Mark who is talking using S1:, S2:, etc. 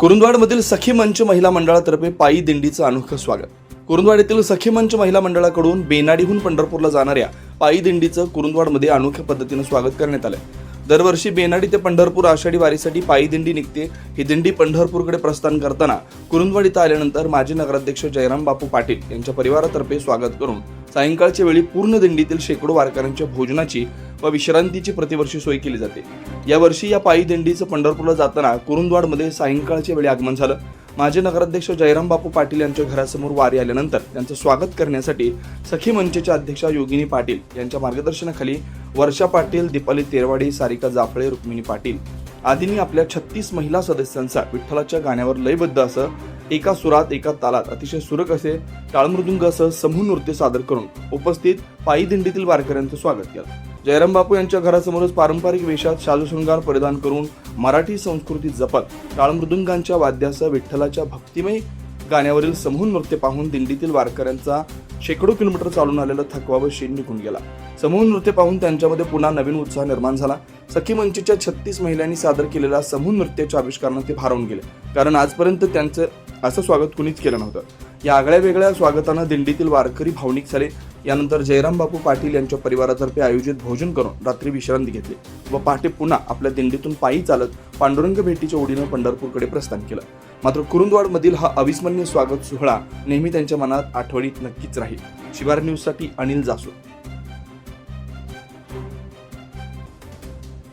S1: कुरुंदवाडमधील सखी मंच महिला मंडळातर्फे पायी दिंडीचं अनोखं स्वागत. कुरुंदवाड येथील सखी मंच महिला मंडळाकडून बेनाडीहून पंढरपूरला जाणाऱ्या पायी दिंडीचं कुरुंदवाडमध्ये अनोख्या पद्धतीनं स्वागत करण्यात आलं दरवर्षी बेनाडी ते पंढरपूर आषाढी वारीसाठी पायी दिंडी निघते. ही दिंडी पंढरपूरकडे प्रस्थान करताना कुरुंदवाड इथं आल्यानंतर माजी नगराध्यक्ष जयराम बापू पाटील यांच्या परिवारातर्फे स्वागत करून सायंकाळच्या वेळी पूर्ण दिंडीतील शेकडो वारकऱ्यांच्या भोजनाची व विश्रांतीची प्रतिवर्षी सोय केली जाते. यावर्षी या पायी दिंडीचं पंढरपूरला जाताना कुरुंदवाडमध्ये सायंकाळच्या वेळी आगमन झालं. माजी नगराध्यक्ष जयराम बापू पाटील यांच्या घरासमोर वारी आल्यानंतर त्यांचं स्वागत करण्यासाठी सखी मंचच्या अध्यक्षा योगिनी पाटील यांच्या मार्गदर्शनाखाली वर्षा पाटील दीपाली तेरवाडी सारिका जाफळे रुक्मिणी पाटील आदींनी आपल्या छत्तीस महिला सदस्यांचा विठ्ठलाच्या गाण्यावर लयबद्ध असं एका सुरात एका तालात अतिशय सुरक असे टाळमृदुंग असं समूह नृत्य सादर करून उपस्थित पायी दिंडीतील वारकऱ्यांचं स्वागत केलं. जयराम बापू यांच्या घरासमोरच पारंपरिक वेशात शालूशृंगार परिधान करून मराठी संस्कृती जपत टाळमृदुंगांच्या वाद्यासह विठ्ठलाच्या भक्तिमय गाण्यावरील समूह नृत्य पाहून दिंडीतील वारकऱ्यांचा शेकडो किलोमीटर चालून आलेला थकवा व शीण निघून गेला. समूह नृत्य पाहून त्यांच्यामध्ये पुन्हा नवीन उत्साह निर्माण झाला. सखी मंचच्या छत्तीस महिलांनी सादर केलेल्या समूह नृत्याच्या आविष्कारानं ते भारावून गेले. कारण आजपर्यंत त्यांचं असं स्वागत कुणीच केलं नव्हतं. या आगळ्या वेगळ्या स्वागतानं दिंडीतील वारकरी भावनिक झाले. यानंतर जयराम बापू पाटील यांच्या परिवारातर्फे आयोजित भोजन करून रात्री विश्रांती घेतली व पहाटे पुन्हा आपल्या दिंडीतून पायी चालत पांडुरंग भेटीच्या ओढीनं पंढरपूरकडे प्रस्थान केलं. मात्र कुरुंदवाडमधील हा अविस्मरणीय स्वागत सोहळा नेहमी त्यांच्या मनात आठवणीत नक्कीच राहील. शिवार न्यूजसाठी अनिल जासू.